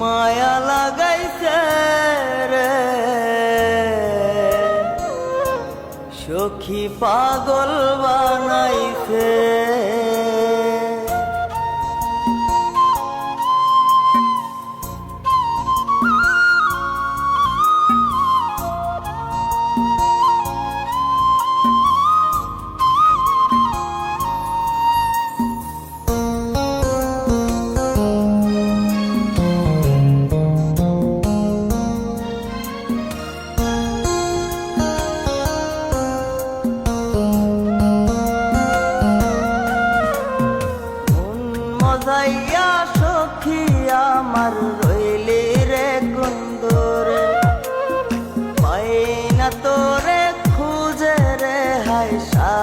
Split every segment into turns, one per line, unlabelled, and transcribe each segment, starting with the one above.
মায়া লাগাইছে রে। সখী পাগল বানাইছে।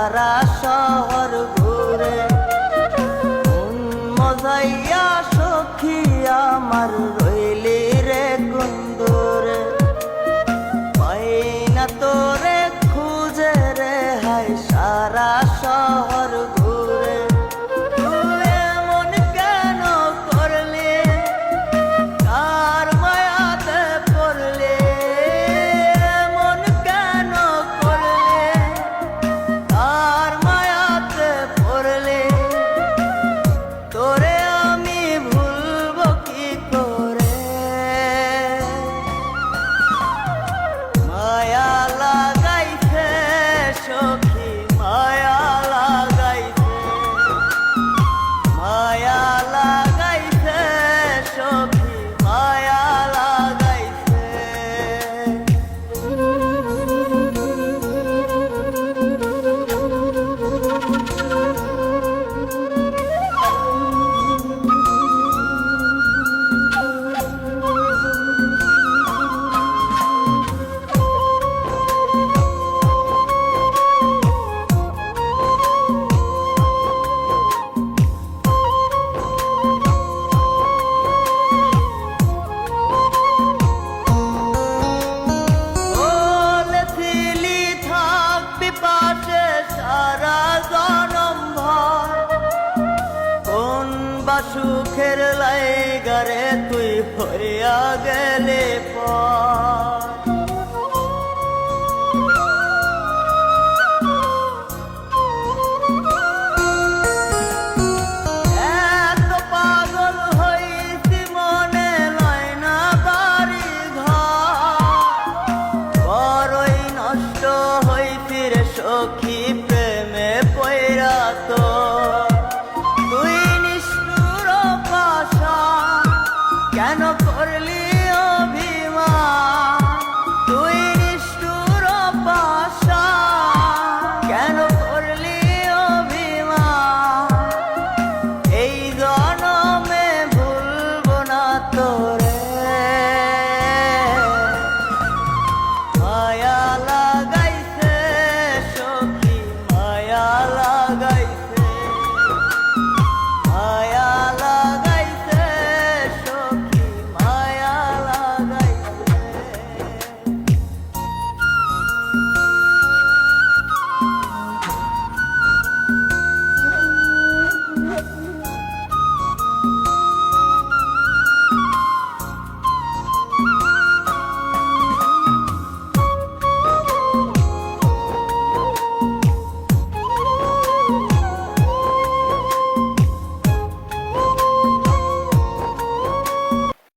সারা শহর ঘুরে। মজাইয়া সখী আমার রইলি রে কুন্দরে। পাই না তোরে খুঁজে রে হায় সারা সুখের লাইগারে তুই ভরিয়া গেলে পা। করলি অভিমান। তুই নিষ্ঠুর পাশা। কেন করলি অভিমান? এই জনমে ভুলব না তোরে। মায়া লাগাইছে সখী, মায়া লাগাই